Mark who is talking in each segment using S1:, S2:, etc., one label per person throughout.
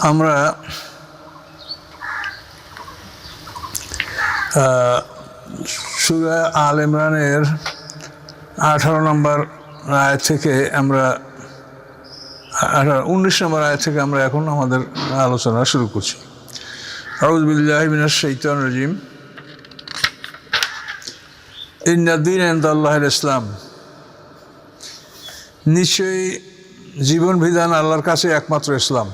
S1: আমরা সুরা আল ইমরানের আঠারো নম্বর আয় থেকে আমরা, আঠারো, উনিশ নম্বর আয় থেকে আমরা এখন আমাদের আলোচনা শুরু করছি। আউজবিল্লাহিমিনার শৈতান রাজিম। ইন্দিন আল্লাহর ইসলাম। নিশ্চয়ই জীবন বিধান আল্লাহর কাছে একমাত্র ইসলাম।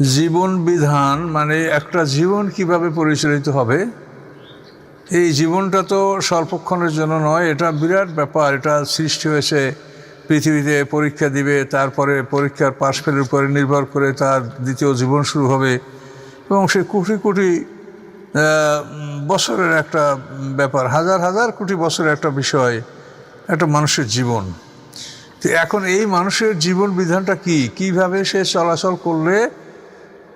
S1: জীবন বিধান মানে একটা জীবন কীভাবে পরিচালিত হবে? এই জীবনটা তো স্বল্পক্ষণের জন্য নয়, এটা বিরাট ব্যাপার। এটা সৃষ্টি হয়েছে, পৃথিবীতে পরীক্ষা দিবে, তারপরে পরীক্ষার পাশ ফেলের উপরে নির্ভর করে তার দ্বিতীয় জীবন শুরু হবে। এবং সে কোটি কোটি বছরের একটা ব্যাপার, হাজার হাজার কোটি বছরের একটা বিষয়, একটা মানুষের জীবন। তো এখন এই মানুষের জীবন বিধানটা কি? কীভাবে সে চলাচল করলে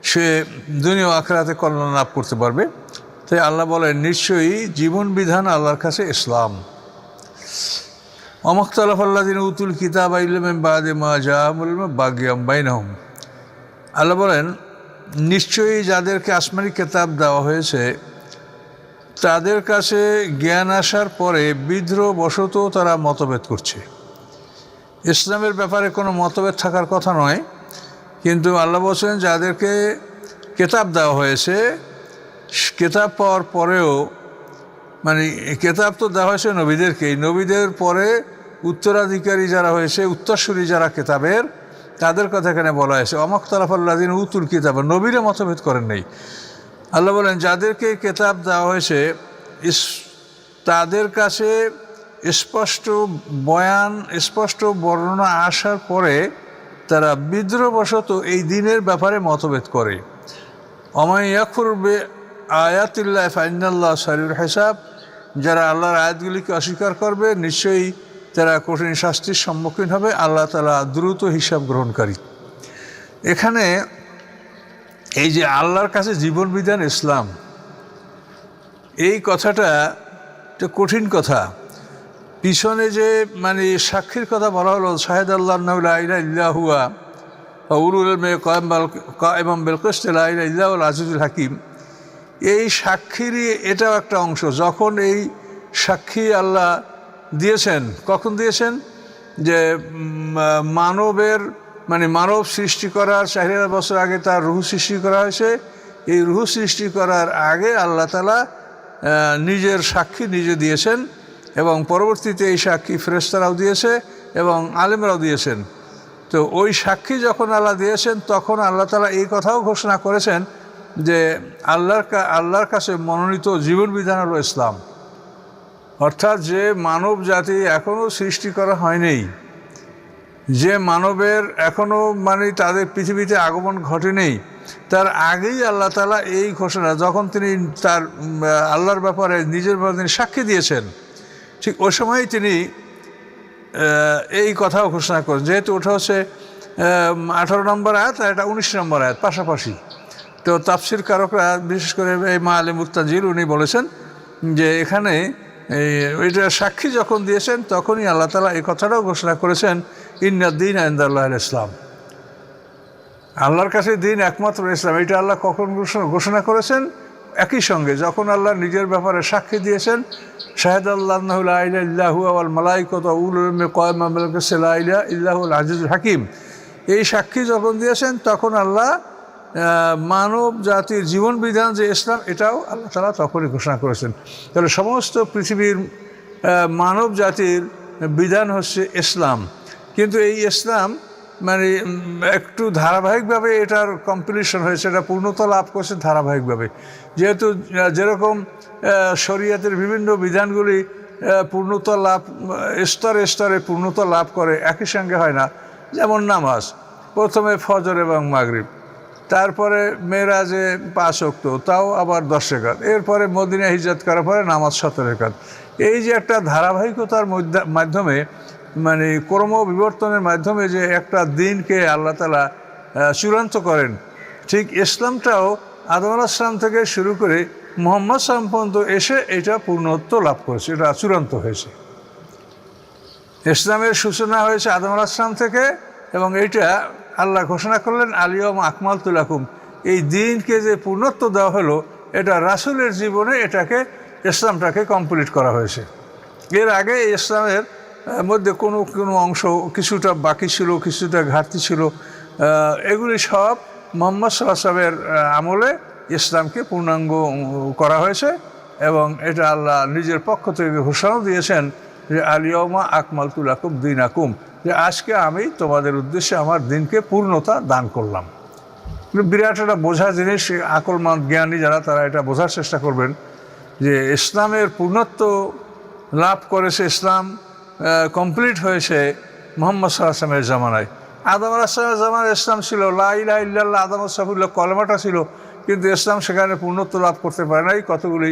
S1: সে দুনিয়া আখড়াতে কল্যাণ লাভ করতে পারবে। তাই আল্লাহ বলেন, নিশ্চয়ই জীবন বিধান আল্লাহর কাছে ইসলাম। অমখতালাফ আল্লাহ দিন উতুল কিতাব বাদে মা জাহামুল বাগিয়াম বাইনহম। আল্লাহ বলেন, নিশ্চয়ই যাদেরকে আসমানি কেতাব দেওয়া হয়েছে, তাদের কাছে জ্ঞান আসার পরে বিদ্রোহ বশত তারা মতভেদ করছে। ইসলামের ব্যাপারে কোনো মতভেদ থাকার কথা নয়। কিন্তু আল্লাহ বলছেন, যাদেরকে কেতাব দেওয়া হয়েছে, কেতাব পাওয়ার পরেও মানে কেতাব তো দেওয়া হয়েছে নবীদেরকে নবীদের পরে উত্তরাধিকারী যারা হয়েছে, উত্তরসূরি যারা কেতাবের, তাদের কথা এখানে বলা হয়েছে। অমক তালাফাল্লাদিন উতুল কিতাব, নবীরে মতভেদ করেন নেই। আল্লাহ বলেন, যাদেরকে কেতাব দেওয়া হয়েছে তাদের কাছে স্পষ্ট বয়ান, স্পষ্ট বর্ণনা আসার পরে তারা বিদ্রোহবশত এই দিনের ব্যাপারে মতভেদ করে। অমাইয়াকুরবে আয়াতুল্লাহ ফাইনাল্লাহ শরীর হেসাব, যারা আল্লাহর আয়াতগুলিকে অস্বীকার করবে, নিশ্চয়ই তারা কঠিন শাস্তির সম্মুখীন হবে, আল্লাহ তালা দ্রুত হিসাব গ্রহণকারী। এখানে এই যে আল্লাহর কাছে জীবন বিধান ইসলাম, এই কথাটা কঠিন কথা। পিছনে যে মানে সাক্ষীর কথা বলা হলো, শাহেদ আল্লাহ উরুল এবং আজিজুল হাকিম। এই সাক্ষীরই এটাও একটা অংশ। যখন এই সাক্ষী আল্লাহ দিয়েছেন, কখন দিয়েছেন? যে মানবের মানে মানব সৃষ্টি করার চার বছর আগে তার রুহ সৃষ্টি করা হয়েছে। এই রুহু সৃষ্টি করার আগে আল্লাহ তালা নিজের সাক্ষী নিজে দিয়েছেন। এবং পরবর্তীতে এই সাক্ষী ফেরেস্তারাও দিয়েছে এবং আলেমরাও দিয়েছেন। তো ওই সাক্ষী যখন আল্লাহ দিয়েছেন, তখন আল্লাহ তালা এই কথাও ঘোষণা করেছেন যে আল্লাহর আল্লাহর কাছে মনোনীত জীবন বিধান হলো ইসলাম। অর্থাৎ যে মানব জাতি এখনও সৃষ্টি করা হয়নি, যে মানবের এখনও মানে তাদের পৃথিবীতে আগমন ঘটেনি, তার আগেই আল্লাহ তালা এই ঘোষণা, যখন তিনি তার আল্লাহর ব্যাপারে নিজের ব্যাপারে তিনি সাক্ষী দিয়েছেন। ঠিক ওই সময় তিনি এই কথাও ঘোষণা করেন, যেহেতু ওটা হচ্ছে আঠারো নম্বর আয়াত আর এটা উনিশ নম্বর আয়াত পাশাপাশি। তো তাফসির কারকরা, বিশেষ করে এই মা আলী মুক্তাজির উনি বলেছেন যে এখানে এটা সাক্ষী যখন দিয়েছেন, তখনই আল্লাহ তালা এই কথাটাও ঘোষণা করেছেন ইন্নাদ্দিন আইন্দাল্লাহ ইসলাম। আল্লাহর কাছে দিন একমাত্র ইসলাম। এটা আল্লাহ কখন ঘোষণা ঘোষণা করেছেন? একই সঙ্গে যখন আল্লাহ নিজের ব্যাপারে সাক্ষী দিয়েছেন, শাহেদ আল্লাহ আল মালাইকত উল কয়মাল্লাহ ইল্লাহুল আজিজুল হাকিম। এই সাক্ষী যখন দিয়েছেন, তখন আল্লাহ মানব জাতির জীবন বিধান যে ইসলাম, এটাও আল্লাহ তালা তখনই ঘোষণা করেছেন। তাহলে সমস্ত পৃথিবীর মানব জাতির বিধান হচ্ছে ইসলাম। কিন্তু এই ইসলাম মানে একটু ধারাবাহিকভাবে এটার কম্পিটিশন হয়েছে, এটা পূর্ণতা লাভ করছে ধারাবাহিকভাবে। যেহেতু যেরকম শরীয়তের বিভিন্ন বিধানগুলি পূর্ণতা লাভ, স্তরে স্তরে পূর্ণতা লাভ করে, একই সঙ্গে হয় না। যেমন নামাজ, প্রথমে ফজর এবং মাগরিব, তারপরে মেয়েরাজে পাঁচ অক্ত তাও আবার দশ রেখাত। এরপরে মদিনা হিজাত করার পরে নামাজ সতেরো রেখাত। এই যে একটা ধারাবাহিকতার মাধ্যমে মানে কর্ম বিবর্তনের মাধ্যমে যে একটা দিনকে আল্লাহ তালা চূড়ান্ত করেন। ঠিক ইসলামটাও আদম থেকে শুরু করে মোহাম্মদ সালাম পর্যন্ত এসে এটা পূর্ণত্ব লাভ করেছে, এটা চূড়ান্ত হয়েছে। ইসলামের সূচনা হয়েছে আদম আসলাম থেকে এবং এটা আল্লাহ ঘোষণা করলেন আলিয়ম আকমাল তুলাকুম এই দিনকে যে পূর্ণত্ব দেওয়া হলো, এটা রাসুলের জীবনে এটাকে, ইসলামটাকে কমপ্লিট করা হয়েছে। এর আগে ইসলামের মধ্যে কোনো কোনো অংশ কিছুটা বাকি ছিল, কিছুটা ঘাটতি ছিল। এগুলি সব মোহাম্মদ সাল্লামের আমলে ইসলামকে পূর্ণাঙ্গ করা হয়েছে এবং এটা আল্লাহ নিজের পক্ষ থেকে ঘোষণা দিয়েছেন যে আলিয়মা আকমাল তুলাকুম দিন আকুম যে, আজকে আমি তোমাদের উদ্দেশ্যে আমার দিনকে পূর্ণতা দান করলাম। বিরাট একটা বোঝা জিনিস আকলমান জ্ঞানী যারা, তারা এটা বোঝার চেষ্টা করবেন যে, ইসলামের পূর্ণত্ব লাভ করেছে ইসলাম কমপ্লিট হয়েছে মোহাম্মদ সাল্লাহামের জামানায়। আদম আসলামের জামানায় ইসলাম ছিল লাহ ইল্লাল্লাহ, আদম সাফুল্লাহ কলমাটা ছিল, কিন্তু ইসলাম সেখানে পূর্ণত্ব লাভ করতে পারে নাই কতগুলি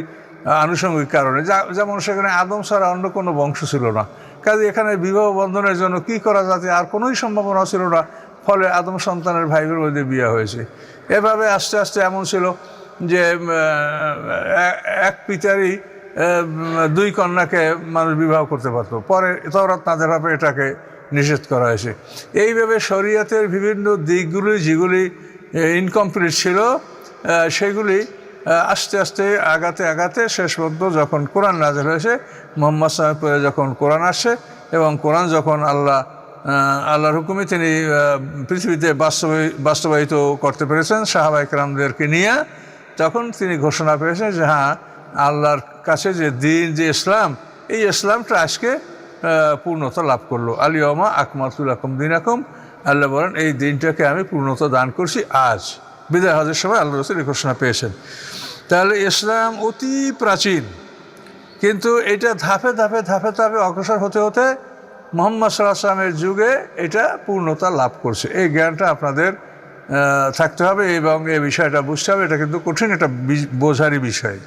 S1: আনুষঙ্গিক কারণে। যেমন সেখানে আদম ছাড়া অন্য কোনো বংশ ছিল না। কাজে এখানে বিবাহ বন্ধনের জন্য কি করা যাতে আর কোনোই সম্ভাবনা ছিল না, ফলে আদম সন্তানের ভাইদের মধ্যে বিয়ে হয়েছে। এভাবে আস্তে আস্তে এমন ছিল যে এক পিতারই দুই কন্যাকে মানুষ বিবাহ করতে পারত। পরে তওরাত তাদের হবে এটাকে নিষেধ করা হয়েছে। এইভাবে শরীয়তের বিভিন্ন দিকগুলি যেগুলি ইনকমপ্লিট ছিল সেগুলি আস্তে আস্তে, আগাতে আগাতে শেষ পর্যন্ত যখন কোরআন নাজেল হয়েছে, মোহাম্মদ সাহেব পরে যখন কোরআন আসে এবং কোরআন যখন আল্লাহ আল্লাহর হুকুমে তিনি পৃথিবীতে বাস্তবায়ী, বাস্তবায়িত করতে পেরেছেন সাহাবা একরামদেরকে নিয়ে, তখন তিনি ঘোষণা পেয়েছেন যে হ্যাঁ আল্লাহর কাছে যে দিন, যে ইসলাম, এই ইসলামটা আজকে পূর্ণতা লাভ করল। আলিয়মা আকমাতুল আকম দিন আকম আল্লাহ বলেন, এই দিনটাকে আমি পূর্ণতা দান করছি আজ। বিদায় হজের সময় আল্লাহ রসুল ঘোষণা পেয়েছেন। তাহলে ইসলাম অতি প্রাচীন, কিন্তু এটা ধাপে ধাপে ধাপে ধাপে অগ্রসর হতে হতে মোহাম্মদ সাল্লাহ আসলামের যুগে এটা পূর্ণতা লাভ করছে। এই জ্ঞানটা আপনাদের থাকতে হবে এবং এই বিষয়টা বুঝতে হবে। এটা কিন্তু কঠিন একটা বোঝারই বিষয়।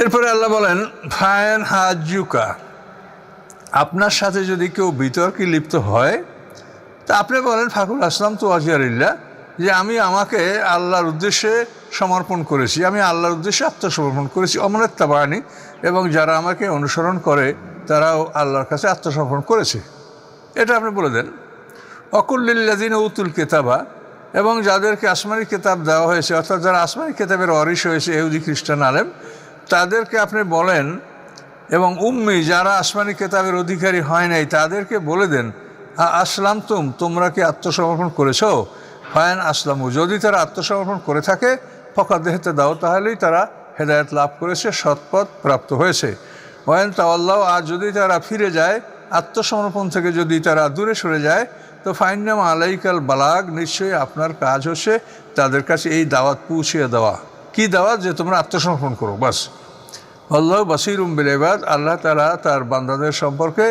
S1: এরপরে আল্লাহ বলেন, ফায়ন হাজুকা। আপনার সাথে যদি কেউ বিতর্কে লিপ্ত হয়, তা আপনি বলেন, ফাকুল আসলাম তো আজিয়ারিল্লা যে আমি আমাকে আল্লাহর উদ্দেশ্যে সমর্পণ করেছি, আমি আল্লাহর উদ্দেশ্যে আত্মসমর্পণ করেছি, অমরের তাবানি, এবং যারা আমাকে অনুসরণ করে, তারাও আল্লাহর কাছে আত্মসমর্পণ করেছে। এটা আপনি বলে দেন। অকুল্লিল্লাদিন উতুল কেতাবা। এবং যাদেরকে আসমানি কেতাব দেওয়া হয়েছে, অর্থাৎ যারা আসমানি কেতাবের অরিস হয়েছে এহুদি খ্রিস্টান আলেম তাদেরকে আপনি বলেন এবং উম্মি যারা আসমানি কেতাবের অধিকারী হয় নাই, তাদেরকে বলে দেন, "আ- আসলাম তুম তোমরা কি আত্মসমর্পণ করেছ? ফায়ান আসলামু, যদি তারা আত্মসমর্পণ করে থাকে ফকা দেহতে দাও, তাহলেই তারা হেদায়ত লাভ করেছে, সৎপথ প্রাপ্ত হয়েছে। ওয়ান তাওয়াল্লাহ আর যদি তারা ফিরে যায়, আত্মসমর্পণ থেকে যদি তারা দূরে সরে যায়, তো ফাইনাম আলাইকাল বালাগ, নিশ্চয়ই আপনার কাজ হচ্ছে তাদের কাছে এই দাওয়াত পৌঁছিয়ে দেওয়া। কি দাওয়াত যে তোমরা আত্মসমর্পণ করো, বাস। আল্লাহ বাসির উম্বিলেবাদ আল্লাহ তালা তার বান্দাদের সম্পর্কে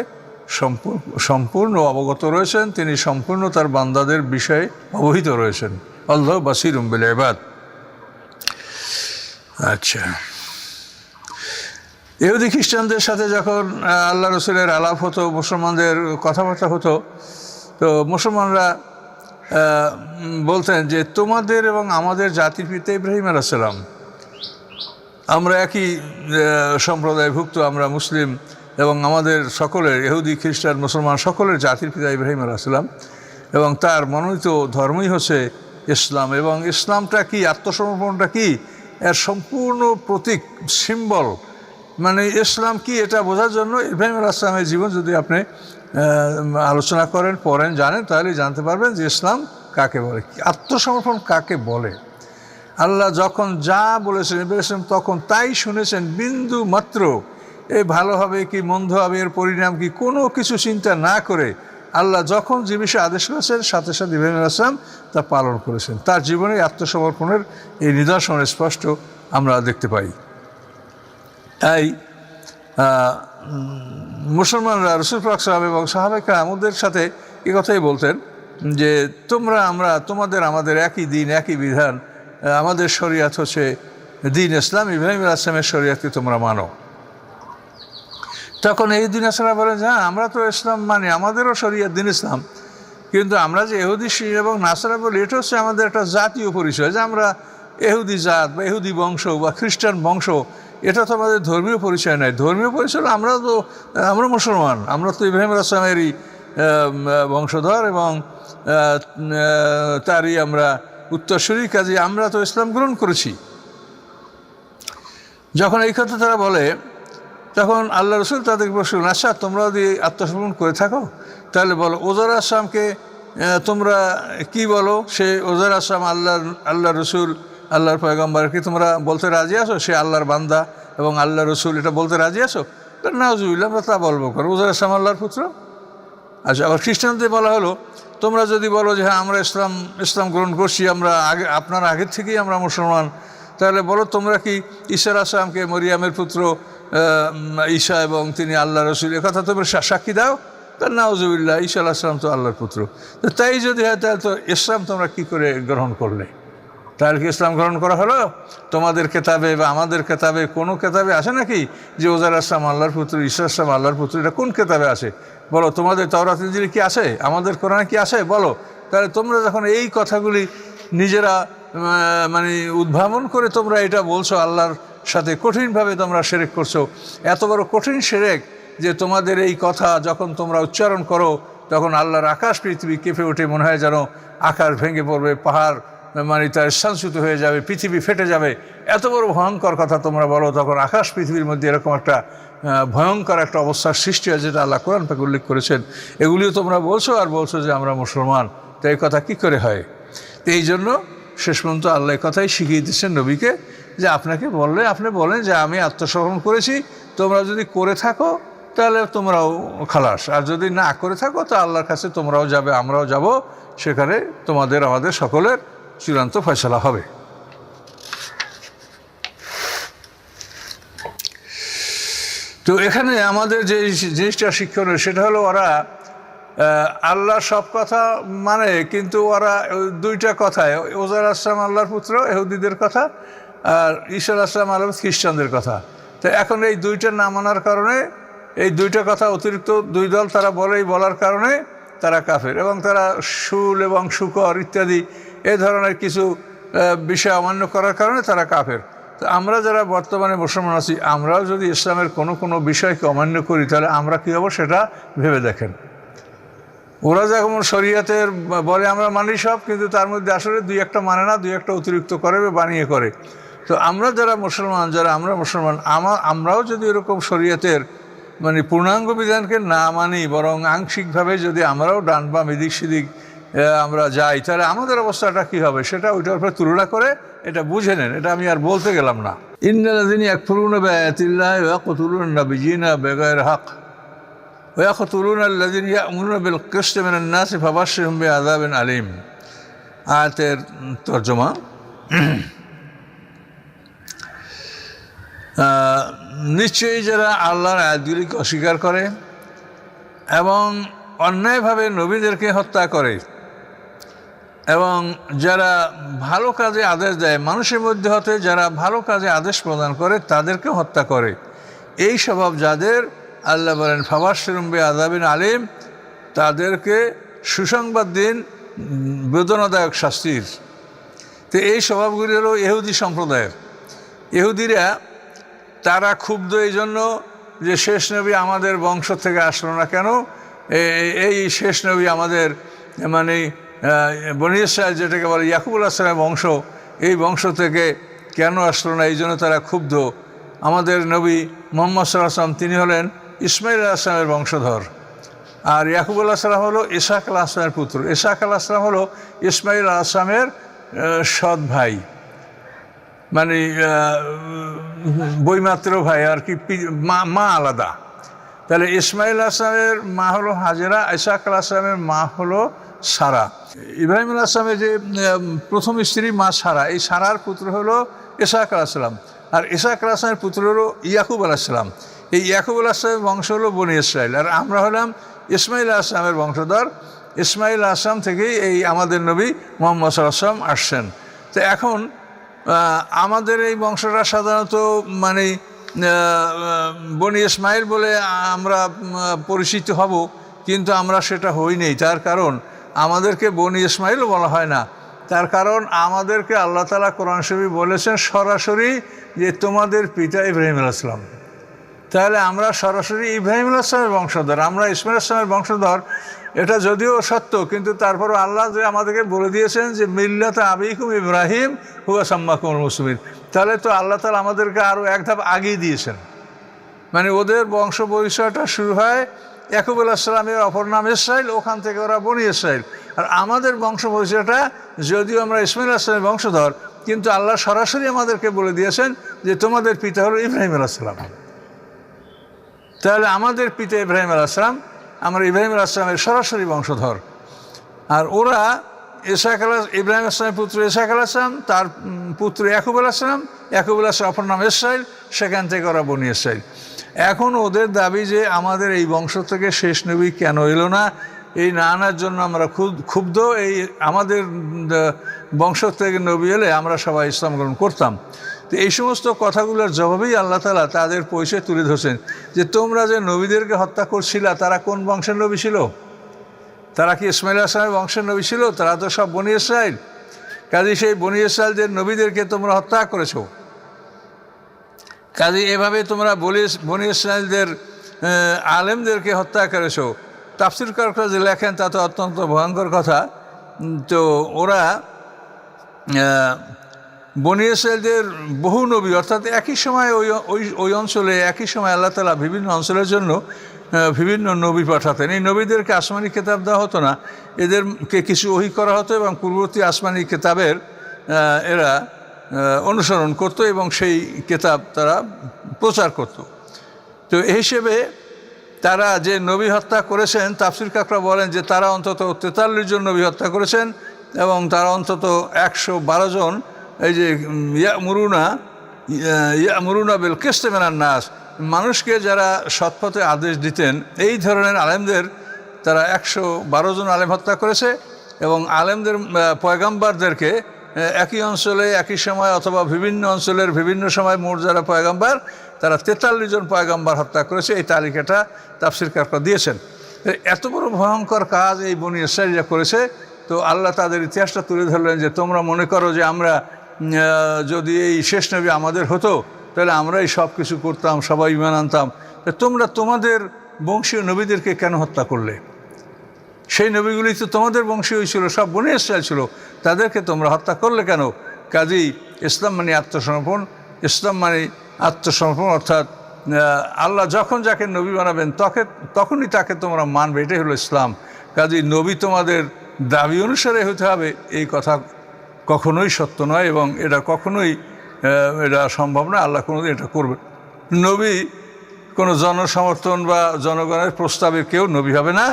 S1: সম্পূর্ণ অবগত রয়েছেন। তিনি সম্পূর্ণ তার বান্দাদের বিষয়ে অবহিত রয়েছেন। আল্লাহ বাসির উম্বিলেবাদ আচ্ছা। ইহুদি খ্রিস্টানদের সাথে যখন আল্লাহ রসুলের আলাপ হতো, মুসলমানদের কথাবার্তা হতো, তো মুসলমানরা বলতেন যে তোমাদের এবং আমাদের জাতির পিতা ইব্রাহিম আলাইসালাম আমরা একই সম্প্রদায়ভুক্ত, আমরা মুসলিম এবং আমাদের সকলের, ইহুদি, খ্রিস্টান, মুসলমান সকলের জাতির পিতা ইব্রাহিম আলাইসালাম এবং তার মনোনীত ধর্মই হচ্ছে ইসলাম। এবং ইসলামটা কি, আত্মসমর্পণটা কি? এর সম্পূর্ণ প্রতীক সিম্বল মানে ইসলাম কি, এটা বোঝার জন্য ইব্রাহিম আসলামের জীবন যদি আপনি আলোচনা করেন, পড়েন, জানেন, তাহলে জানতে পারবেন যে ইসলাম কাকে বলে আত্মসমর্পণ কাকে বলে। আল্লাহ যখন যা বলেছেন বলেছেন তখন তাই শুনেছেন, বিন্দু মাত্র। এ ভালো হবে কি, মন্দ হবে, এর পরিণাম কি, কোনো কিছু চিন্তা না করে আল্লাহ যখন যে বিষয়ে আদেশ করেছেন, সাথে সাথে ইব্রাহিম আসলাম তা পালন করেছেন। তার জীবনে আত্মসমর্পণের এই নিদর্শন স্পষ্ট আমরা দেখতে পাই। তাই মুসলমানরা, রসুল পাক সাহাব এবং সাহাবেকা আমাদের সাথে এ কথাই বলতেন যে, তোমরা, আমরা, তোমাদের আমাদের একই দিন, একই বিধান আমাদের শরিয়াত হচ্ছে দিন ইসলাম, ইব্রাহিম আসলামের শরিয়াতকে তোমরা মানো। তখন এই দিন আসলা বলেন হ্যাঁ আমরা তো ইসলাম মানি, আমাদেরও শরিয়াত দিন ইসলাম। কিন্তু আমরা যে এহুদি এবং নাসারা বলি, এটা হচ্ছে আমাদের একটা জাতীয় পরিচয় যে, আমরা এহুদি জাত বা এহুদি বংশ বা খ্রিস্টান বংশ এটা তো আমাদের ধর্মীয় পরিচয় নয় ধর্মীয় পরিচয় আমরা তো, আমরা মুসলমান, আমরা তো ইব্রাহিম আসলামেরই বংশধর এবং তারই আমরা উত্তরসূরি, কাজে আমরা তো ইসলাম গ্রহণ করেছি। যখন এই কথা তারা বলে, তখন আল্লাহ রসুল তাদেরকে বসে আচ্ছা তোমরা যদি আত্মসমর্পণ করে থাকো, তাহলে বলো, ওজার আসলামকে তোমরা কি বলো? সে ওজার আসলাম আল্লাহ আল্লাহ রসুল আল্লাহর পয়গম্বর কি তোমরা বলতে রাজি আসো সে আল্লাহর বান্দা এবং আল্লাহ রসুল, এটা বলতে রাজি আছো? নাজুবিল্লা আমরা তা বলব করো ওজার আসলাম আল্লাহর পুত্র? আচ্ছা আবার খ্রিস্টানদের বলা হলো, তোমরা যদি বলো যে হ্যাঁ আমরা ইসলাম ইসলাম গ্রহণ করছি, আমরা আগে, আপনার আগের থেকেই আমরা মুসলমান, তাহলে বলো তোমরা কি ঈশ্বর আসলামকে মরিয়ামের পুত্র ঈশা এবং তিনি আল্লাহ রসুল কথা তোমরা সাক্ষী দাও? তা নাউজুবিল্লাহ ঈশা আসলাম তো আল্লাহর পুত্র। তো তাই যদি হয়, তাহলে তো ইসলাম তোমরা কি করে গ্রহণ করলে? তাহলে কি ইসলাম গ্রহণ করা হলো? তোমাদের কেতাবে বা আমাদের কেতাবে কোনো কেতাবে আছে নাকি? যে ওজার আসলাম, আল্লাহর পুত্র ঈশ্বর আসলাম, আল্লাহর পুত্র, এটা কোন কেতাবে আছে বলো, তোমাদের তওরাত ইঞ্জিলে কি আসে? আমাদের কোরআনে কি আসে? বলো। তাহলে তোমরা যখন এই কথাগুলি নিজেরা মানে উদ্ভাবন করে তোমরা এটা বলছো, আল্লাহর সাথে কঠিনভাবে তোমরা সেরেক করছ। এত বড় কঠিন সেরেক যে তোমাদের এই কথা যখন তোমরা উচ্চারণ করো, তখন আল্লাহর আকাশ পৃথিবী কেঁপে ওঠে, মনে হয় যেন আকাশ ভেঙে পড়বে, পাহাড় মানে তার সংস্কৃত হয়ে যাবে, পৃথিবী ফেটে যাবে। এত বড় ভয়ঙ্কর কথা তোমরা বলো, তখন আকাশ পৃথিবীর মধ্যে এরকম একটা ভয়ঙ্কর একটা অবস্থার সৃষ্টি হয় যেটা আল্লাহ কোরআন পাকে উল্লেখ করেছেন। এগুলিও তোমরা বলছো আর বলছো যে আমরা মুসলমান। তো এই কথা কী করে হয়? তো এই জন্য শেষ পর্যন্ত আল্লাহ কথাই শিখিয়ে দিচ্ছেন নবীকে যে আপনাকে বললে, আপনি বলেন যে আমি আত্মসমর্পণ করেছি, তোমরা যদি করে থাকো, তাহলে তোমরাও খালাস। আর যদি না করে থাকো, তো আল্লাহর কাছে তোমরাও যাবে, আমরাও যাব। সেখানে তোমাদের, আমাদের সকলের চূড়ান্ত ফয়সলা হবে। তো এখানে আমাদের যে জিনিসটা শিক্ষণীয়, সেটা হলো ওরা আল্লাহ সব কথা মানে কিন্তু ওরা দুইটা কথায়, ওজার আসলাম আল্লাহর পুত্র, এহুদিদের কথা, আর ঈশ্বর আসলাম আল্লাহ খ্রিস্টানদের কথা। তো এখন এই দুইটা না মানার কারণে, এই দুইটা কথা অতিরিক্ত দুই দল তারা বলেই বলার কারণে তারা কাফের এবং তারা শুল এবং শুকর ইত্যাদি এ ধরনের কিছু বিষয় অমান্য করার কারণে তারা কাফের। তো আমরা যারা বর্তমানে মুসলমান আছি, আমরাও যদি ইসলামের কোনো কোনো বিষয়কে অমান্য করি, তাহলে আমরা কী হব সেটা ভেবে দেখেন। ওরা যেমন শরীয়তের বলে আমরা মানি সব, কিন্তু তার মধ্যে আসলে দুই একটা মানে না, দুই একটা অতিরিক্ত করে বানিয়ে করে। তো আমরা যারা মুসলমান, যারা আমরা মুসলমান, আমা, আমরাও যদি এরকম শরীয়তের মানে পূর্ণাঙ্গ বিধানকে না মানি, বরং আংশিকভাবে যদি আমরাও ডান বা এদিক সেদিক আমরা যাই। তাহলে আমাদের অবস্থাটা কি হবে? সেটা ওইটার উপরে তুলনা করে এটা বুঝে নেন। এটা আমি আর বলতে গেলাম না। ইন্দিনী একফুরুন বেআতিল্লাহ হক। তর্জমা। নিশ্চয়ই যারা আল্লাহর আয়াতগুলিকে অস্বীকার করে এবং অন্যায়ভাবে নবীদেরকে হত্যা করে এবং যারা ভালো কাজে আদেশ দেয়, মানুষের মধ্যে হতে যারা ভালো কাজে আদেশ প্রদান করে, তাদেরকে হত্যা করে। এই স্বভাব যাদের, আল্লাহ বলেন ফাবাসরম্বে আদাবিন আলিম, তাদেরকে সুসংবাদ দিন, বেদনাদায়ক শাস্তির। তো এই স্বভাবগুলি হলো এহুদি সম্প্রদায়ের। এহুদিরা তারা ক্ষুব্ধ এই জন্য যে শেষ নবী আমাদের বংশ থেকে আসলো না কেন? এই শেষ নবী আমাদের মানে বনি ইসরায়েল যেটাকে বলে ইয়াকুবুল আসলামের বংশ, এই বংশ থেকে কেন আসলো না? এই জন্য তারা ক্ষুব্ধ। আমাদের নবী মোহাম্মদ সাল্লাহ আসলাম তিনি হলেন ইসমাইল আসলামের বংশধর। আর ইয়াকুবুল আসলাম হলো ইসাক আল আসলামের পুত্র। ইসাক আল আসলাম হলো ইসমাইল আসলামের সৎ ভাই। মানে বইমাত্র ভাই, আর কি মা আলাদা। তাহলে ইসমাইল আসলামের মা হলো হাজেরা ইসাক আসলামের মা হলো সারা। ইব্রাহিম আসলামের যে প্রথম স্ত্রী মা সারা, এই সারার পুত্র হলো ইসাক আসলাম আর ইসাক আসলামের পুত্র হলো ইয়াকুব আল আসলাম এই ইয়াকুব আসলামের বংশ হলো বনি ইসরায়েল আর আমরা হলাম ইসমাইল আসলামের বংশধর। ইসমাইল আসলাম থেকেই এই আমাদের নবী মোহাম্মদ আসলাম আসছেন। তো এখন আমাদের এই বংশটা সাধারণত মানে বনি ইসমাইল বলে আমরা পরিচিত হব, কিন্তু আমরা সেটা হই নেই তার কারণ আমাদেরকে বনি ইসমাইলও বলা হয় না। তার কারণ আমাদেরকে আল্লাহ তালা কোরআন শরীফ বলেছেন সরাসরি যে তোমাদের পিতা ইব্রাহিম আলাইসলাম তাহলে আমরা সরাসরি ইব্রাহিম আসলামের বংশধর, আমরা ইসমাইল আসলামের বংশধর। এটা যদিও সত্য, কিন্তু তারপরও আল্লাহ যে আমাদেরকে বলে দিয়েছেন যে, মিল্লাত আবিকুম ইব্রাহিম হুয়া সাম্মাকুমুল মুসলিম তাহলে তো আল্লাহ তালা আমাদেরকে আরও এক ধাপ আগিয়ে দিয়েছেন। মানে ওদের বংশ পরিচয়টা শুরু হয় ইয়াকুব আলাহিসাল্লামের অপর নাম ইসরায়েল ওখান থেকে ওরা বনি ইসরায়েল আর আমাদের বংশ পরিচয়টা যদিও আমরা ইসমাইল আসলামের বংশধর, কিন্তু আল্লাহ সরাসরি আমাদেরকে বলে দিয়েছেন যে, তোমাদের পিতা হলো ইব্রাহিম আলাহিসাল্লাম তাহলে আমাদের পিতা ইব্রাহিম আলাহিসাম আমরা ইব্রাহিম আসলামের সরাসরি বংশধর। আর ওরা ইসাক ইব্রাহিম আসলামের পুত্র ইসাক আসলাম তার পুত্র ইয়াকুব আসলাম ইয়াকুব আসলাম অপর নাম ইসরাইল, সেখান থেকে ওরা বনি ইসরাইল। এখন ওদের দাবি যে আমাদের এই বংশ থেকে শেষ নবী কেন এলো না এই না আনার জন্য আমরা ক্ষুব্ধ। এই আমাদের বংশ থেকে নবী এলে আমরা সবাই ইসলাম গ্রহণ করতাম। তো এই সমস্ত কথাগুলোর জবাবেই আল্লাহ তালা তাদের পরিচয় তুলে ধরছেন যে তোমরা যে নবীদেরকে হত্যা করছিলা, তারা কোন বংশের নবী ছিল? তারা কি ইসমাইল আসলামের বংশের নবী ছিল? তারা তো সব বনি ইসরায়েল কাজে সেই বনি ইসরায়েলদের নবীদেরকে তোমরা হত্যা করেছ। কাজে এভাবে তোমরা বলি, বনি ইসরায়েলদের আলেমদেরকে হত্যা করেছ। তাফসির কারকরা যে লেখেন, তা তো অত্যন্ত ভয়ঙ্কর কথা। তো ওরা বনি বহু নবী, অর্থাৎ একই সময় ওই ওই ওই অঞ্চলে, একই সময় আল্লাহ তালা বিভিন্ন অঞ্চলের জন্য বিভিন্ন নবী পাঠাতেন। এই নবীদেরকে আসমানি কেতাব দেওয়া হতো না। এদেরকে কিছু ওহি করা হতো এবং পূর্ববর্তী আসমানি কেতাবের এরা অনুসরণ করত এবং সেই কেতাব তারা প্রচার করত। তো হিসেবে তারা যে নবী হত্যা করেছেন, তাফসির কাকরা বলেন যে তারা অন্তত তেতাল্লিশ জন নবী হত্যা করেছেন এবং তারা অন্তত একশো বারো জন, এই যে ইয়া মুরুনা ইয়া মুরুনা বেল কেস্তে মেনার নাস, মানুষকে যারা সৎপথে আদেশ দিতেন, এই ধরনের আলেমদের তারা একশো বারো জন আলেম হত্যা করেছে এবং আলেমদের পয়গাম্বারদেরকে একই অঞ্চলে, একই সময় অথবা বিভিন্ন অঞ্চলের বিভিন্ন সময় মোট যারা পয়গাম্বার তারা তেতাল্লিশ জন পয়গাম্বার হত্যা করেছে, এই তালিকাটা তাফসির কারকা দিয়েছেন। এত বড় ভয়ঙ্কর কাজ এই বনি ইসরায়েলিরা করেছে, তো আল্লাহ তাদের ইতিহাসটা তুলে ধরলেন যে তোমরা মনে করো যে আমরা যদি এই শেষ নবী আমাদের হতো, তাহলে আমরাই সব কিছু করতাম, সবাই ইমান আনতাম। তোমরা তোমাদের বংশীয় নবীদেরকে কেন হত্যা করলে? সেই নবীগুলি তো তোমাদের বংশীয় ছিল, সব বনে ইসরায়েল ছিল, তাদেরকে তোমরা হত্যা করলে কেন? কাজেই ইসলাম মানে আত্মসমর্পণ, ইসলাম মানে আত্মসমর্পণ, অর্থাৎ আল্লাহ যখন যাকে নবী বানাবেন, তকে, তখনই তাকে তোমরা মানবে। এটাই হলো ইসলাম। কাজেই নবী তোমাদের দাবি অনুসারে হতে হবে। এই কথা কখনোই সত্য নয় এবং এটা কখনোই এটা সম্ভব না আল্লাহ কোনোদিন এটা করবে নবী কোনো জনসমর্থন বা জনগণের প্রস্তাবে কেউ নবী হবে না।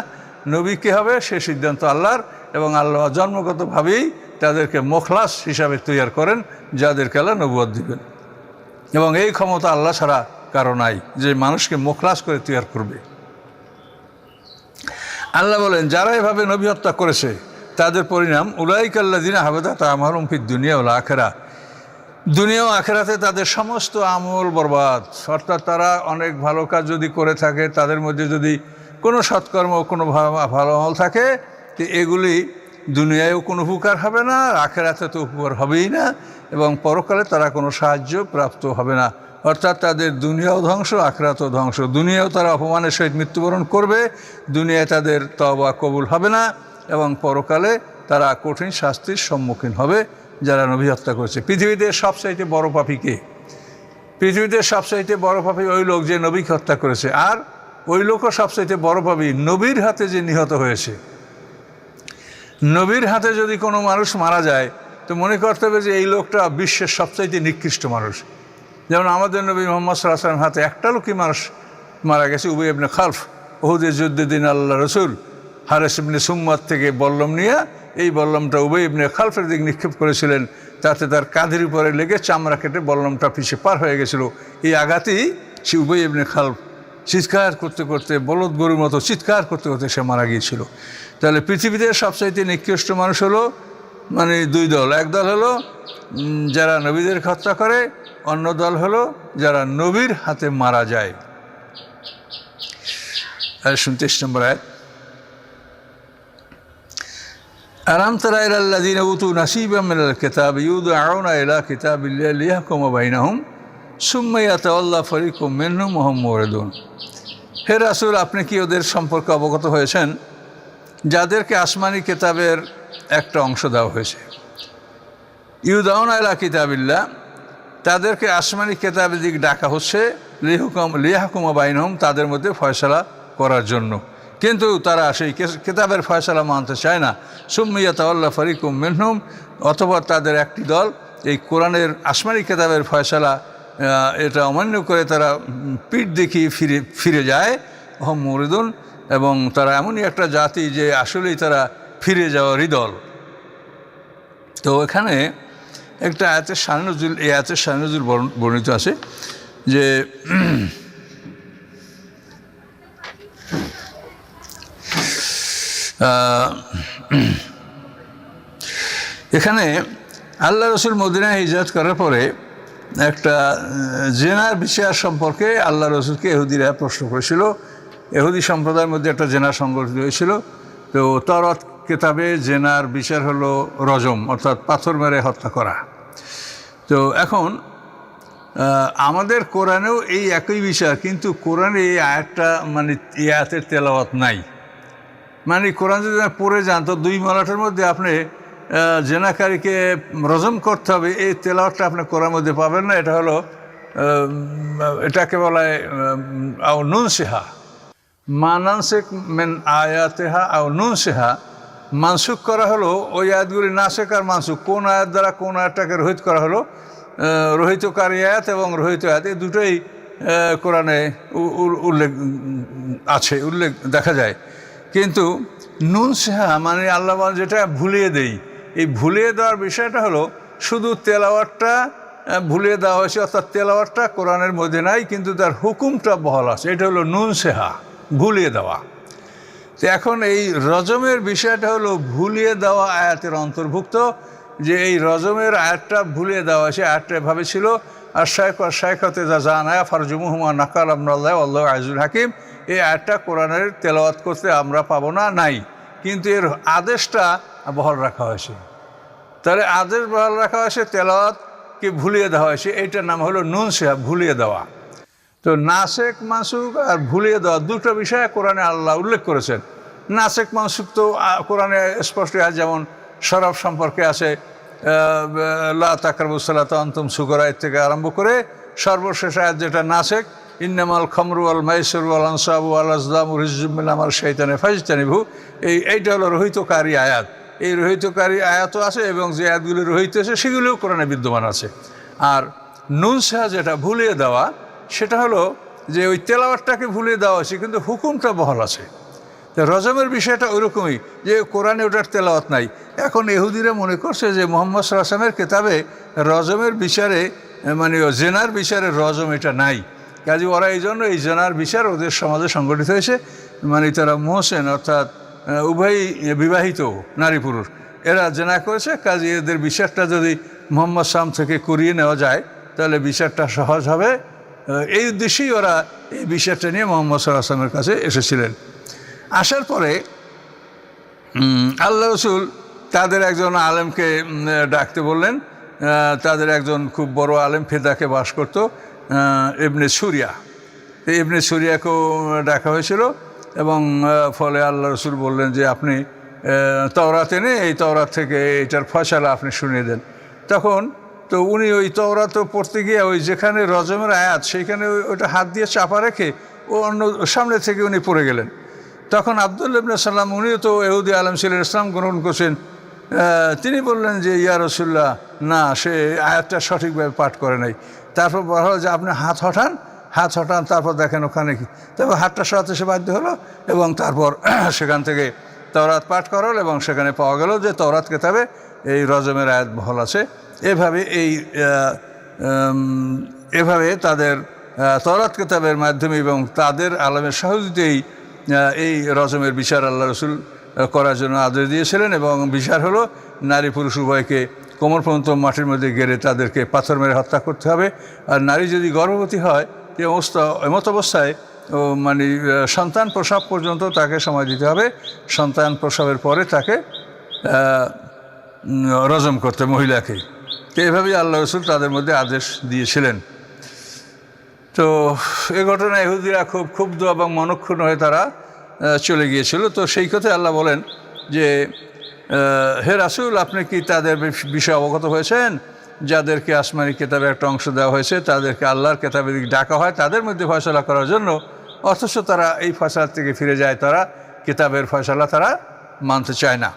S1: নবী কী হবে? সে সিদ্ধান্ত আল্লাহর এবং আল্লাহ জন্মগতভাবেই তাদেরকে মোখলাস হিসাবে তৈরি করেন, যাদেরকে আল্লাহ নবুয়াদ দিবেন। এবং এই ক্ষমতা আল্লাহ ছাড়া কারও নাই, যে মানুষকে মোখলাস করে তৈরি করবে। আল্লাহ বলেন, যারা এভাবে নবী হত্যা করেছে, তাদের পরিণাম উলাইকাল্লা দিনা হাবেদা তা আমার ফির দুনিয়া ওলা আখেরা। দুনিয়া আখেরাতে তাদের সমস্ত আমল বরবাদ, অর্থাৎ তারা অনেক ভালো কাজ যদি করে থাকে, তাদের মধ্যে যদি কোনো সৎকর্ম, কোনো ভালো আমল থাকে, তো এগুলি দুনিয়ায়ও কোনো উপকার হবে না আর আখেরাতে তো উপকার হবেই না এবং পরকালে তারা কোনো সাহায্য প্রাপ্ত হবে না। অর্থাৎ তাদের দুনিয়াও ধ্বংস, আখেরাতও ধ্বংস। দুনিয়াও তারা অপমানের সহিত মৃত্যুবরণ করবে, দুনিয়ায় তাদের তবা কবুল হবে না এবং পরকালে তারা কঠিন শাস্তির সম্মুখীন হবে যারা নবী হত্যা করেছে। পৃথিবীতে সবচাইতে বড় পাপি কে? পৃথিবীতে সবচাইতে বড় পাপি ওই লোক যে নবীকে হত্যা করেছে। আর ওই লোকও সবচাইতে বড় পাপি, নবীর হাতে যে নিহত হয়েছে। নবীর হাতে যদি কোনো মানুষ মারা যায়, তো মনে করতে হবে যে এই লোকটা বিশ্বের সবচাইতে নিকৃষ্ট মানুষ। যেমন আমাদের নবী মোহাম্মদ সাল্লাহাম হাতে একটা লোকই মানুষ মারা গেছে উবই ইবনে খালফ ওহুদের যুদ্ধের দিন আল্লাহ রসুল হারেস ইবনে সুম্মাদ থেকে বল্লম নিয়ে এই বল্লমটা উবই ইবনে খালফের দিক নিক্ষেপ করেছিলেন। তাতে তার কাঁধের উপরে লেগে চামড়া কেটে বল্লমটা পিছিয়ে পার হয়ে গেছিল। এই আঘাতেই সে উবই ইবনে খালফ চিৎকার করতে করতে বলদ গরুর মতো চিৎকার করতে করতে সে মারা গিয়েছিল তাহলে পৃথিবীতে সবচাইতে নিকৃষ্ট মানুষ হলো মানে দুই দল এক দল হলো উম, যারা নবীদের হত্যা করে অন্য দল হলো যারা নবীর হাতে মারা যায় আর উনত্রিশ নম্বর আয় ألم تر إلى الذين أوتوا نصيبا من الكتاب يدعون إلى كتاب الله ليحكم بينهم সুম্মাইয়াত আল্লাহ ফরিকুম মেনু মোহাম্মদুন। হে রাসুল, আপনি কি ওদের সম্পর্কে অবগত হয়েছেন? যাদেরকে আসমানি কেতাবের একটা অংশ দেওয়া হয়েছে। ইউদাউন আলা কিতাবিল্লা তাদেরকে আসমানি কেতাবের দিক ডাকা হচ্ছে। লিহুকম বাইন বাইনহম, তাদের মধ্যে ফয়সলা করার জন্য। কিন্তু তারা সেই কেতাবের ফয়সলা মানতে চায় না। সুম্মিয়া তাল্লা ফরিকুম মেনহুম, অথবা তাদের একটি দল এই কোরআনের আসমানি কেতাবের ফয়সলা এটা অমান্য করে তারা পিঠ দেখিয়ে ফিরে ফিরে যায় হম মরিদুন এবং তারা এমনই একটা জাতি যে আসলেই তারা ফিরে যাওয়ারই দল তো এখানে একটা আয়াতের সানজুল এই আয়াতের সানজুল বর্ণিত আছে যে এখানে আল্লাহ রসুল মদিনা হিজরত করার পরে একটা জেনার বিষয় সম্পর্কে আল্লাহ রসুলকে এহুদিরা প্রশ্ন করেছিল। এহুদি সম্প্রদায়ের মধ্যে একটা জেনা সংগঠিত হয়েছিল। তো তরত কেতাবে জেনার বিচার হলো রজম, অর্থাৎ পাথর মেরে হত্যা করা। তো এখন আমাদের কোরআনেও এই একই বিষয় কিন্তু কোরআনে এই আয়াতটা মানে এই আয়াতের তেলাওয়াত নাই। মানে কোরআন যদি পড়ে যান, তো দুই মলাটের মধ্যে আপনি জেনাকারীকে রজম করতে হবে, এই তেলাওয়াতটা আপনি কোরআন মধ্যে পাবেন না, এটা হলো এটাকে বলা হয় আও নুন সেহা মানানসেক মেন আয়াতেহা আও নুন সেহা মানসুক করা হলো, ওই আয়াতগুলি নাসেক আর মানসুক কোন আয়াত দ্বারা কোন আয়াতটাকে রোহিত করা হলো? রোহিতকারী আয়াত এবং রোহিত আয়াত, এই দুটোই কোরআনে উল্লেখ, আছে, উল্লেখ দেখা যায়। কিন্তু নুন সেহা মানে আল্লাহ যেটা ভুলিয়ে দেই। এই ভুলিয়ে দেওয়ার বিষয়টা হলো শুধু তেলাওয়াতটা আহ, ভুলিয়ে দেওয়া হয়েছে অর্থাৎ তেলাওয়াতটা কোরআনের মধ্যে নাই কিন্তু তার হুকুমটা বহাল আছে। এটা হলো নুন সেহা ভুলিয়ে দেওয়া। তো এখন এই রজমের বিষয়টা হলো ভুলিয়ে দেওয়া আয়াতের অন্তর্ভুক্ত যে এই রজমের আয়াতটা ভুলিয়ে দেওয়া হয়েছে আয়াতটা এভাবে ছিল আর শাইখ আর শাইখতে যা জানায়া ফারজুমুহমা নাকাল আমরাল্লাহ আল্লাহ আইজুল হাকিম। এই আয়াতটা কোরআনের তেলাওয়াত করতে আমরা পাবো না নাই। কিন্তু এর আদেশটা বহাল রাখা হয়েছে। তাহলে আদেশ বহাল রাখা হয়েছে তেলাওয়াতকে ভুলিয়ে দেওয়া হয়েছে, এইটার নাম হলো নুন সেহা ভুলিয়ে দেওয়া। তো নাসেক মাসুক আর ভুলিয়ে দেওয়া দুটো বিষয়ে কোরআনে আল্লাহ উল্লেখ করেছেন। নাসেক মাসুক তো কোরআনে স্পষ্ট যেমন শরাব সম্পর্কে আছে লা তাকরবুসাল্লাত অন্তম সুগরায় থেকে আরম্ভ করে সর্বশেষ আয়াত যেটা নাসেক, ইন্নামাল খমরু আল মাইসুর আল আনসাবু আল আজলাম রিজুমিল আমার শৈতানে ফাইজতানিভু এই, এইটা হলো রহিতকারী আয়াত। এই রোহিতকারী আয়াতও আছে এবং যে আয়াতগুলি রোহিত আছে, সেগুলিও কোরআনে বিদ্যমান আছে। আর নুন সাহা যেটা ভুলিয়ে দেওয়া, সেটা হলো যে ওই তেলাওয়াতটাকে ভুলিয়ে দেওয়া হয়েছে, কিন্তু হুকুমটা বহাল আছে। রজমের বিষয়টা ওইরকমই, যে কোরআনে ওটার তেলাওয়াত নাই। এখন এহুদিরা মনে করছে যে মোহাম্মদ সাল্লামের কেতাবে রজমের বিচারে মানে জেনার বিচারে রজম এটা নাই। কাজে ওরা এই জন্য এই জেনার বিচার ওদের সমাজে সংগঠিত হয়েছে। মানে তারা মোহসেন অর্থাৎ উভয়ই বিবাহিত নারী পুরুষ। এরা জেনা করেছে, কাজে এদের বিচারটা যদি মোহাম্মদ শাম থেকে করিয়ে নেওয়া যায়, তাহলে বিচারটা সহজ হবে। এই উদ্দেশ্যেই ওরা এই বিচারটা নিয়ে মোহাম্মদ সাল্লাহ আসলামের কাছে এসেছিলেন। আসার পরে আল্লাহ রসুল তাদের একজন আলেমকে ডাকতে বললেন। তাদের একজন খুব বড় আলেম ফেদাকে বাস করত ইবনে সুরিয়া। ইবনে সুরিয়াকেও ডাকা হয়েছিল। এবং ফলে আল্লাহ রসুল বললেন যে আপনি তওরাত এনে এই তওরাত থেকে এটার ফয়সালা আপনি শুনিয়ে দেন। তখন তো উনি ওই তওরাত পড়তে গিয়ে ওই যেখানে রজমের আয়াত, সেইখানে ওই- ওটা হাত দিয়ে চাপা রেখে ও অন্য সামনে থেকে উনি পড়ে গেলেন। তখন আবদুল্লা ইবনে সাল্লাম উনিও তো এহুদি আলম ছিলেন, ইসলাম গ্রহণ করছেন তিনি বললেন যে, ইয়া রসুল্লাহ না, সে আয়াতটা সঠিকভাবে পাঠ করে নাই। তারপর বলা হলো যে, আপনি হাত হঠান হাত হঠান তারপর দেখেন ওখানে কি। তারপর হাতটা সরাতে সে বাধ্য হলো এবং তারপর সেখান থেকে তওরাত পাঠ করা হলো এবং সেখানে পাওয়া গেল যে তওরাত কেতাবে এই রজমের আয়াত বহল আছে। এভাবে এই এভাবে তাদের আহ, তওরাত কেতাবের মাধ্যমে এবং তাদের আলমের সহযোগিতেই এই রজমের বিচার আল্লাহ রসুল করার জন্য আদেশ দিয়েছিলেন এবং বিচার হলো নারী পুরুষ উভয়কে কোমর পর্যন্ত মাটির মধ্যে গেড়ে তাদেরকে পাথর মেরে হত্যা করতে হবে। আর নারী যদি গর্ভবতী হয় এই অবস্থা এমত অবস্থায় মানে সন্তান প্রসব পর্যন্ত তাকে সময় দিতে হবে। সন্তান প্রসবের পরে তাকে রজম করতে মহিলাকে। তো এভাবেই আল্লাহ রসুল তাদের মধ্যে আদেশ দিয়েছিলেন। তো এ ঘটনায় ইহুদিরা খুব ক্ষুব্ধ এবং মনক্ষুণ্ণ হয়ে তারা চলে গিয়েছিল। তো সেই কথায় আল্লাহ বলেন যে হে রাসুল, আপনি কি তাদের বিষয়ে অবগত হয়েছেন? যাদেরকে আসমানি কেতাবের একটা অংশ দেওয়া হয়েছে, তাদেরকে আল্লাহর কেতাবের দিকে ডাকা হয়, তাদের মধ্যে ফয়সলা করার জন্য অথচ তারা এই ফয়সলার থেকে ফিরে যায়, তারা কেতাবের ফয়সলা তারা মানতে চায় না।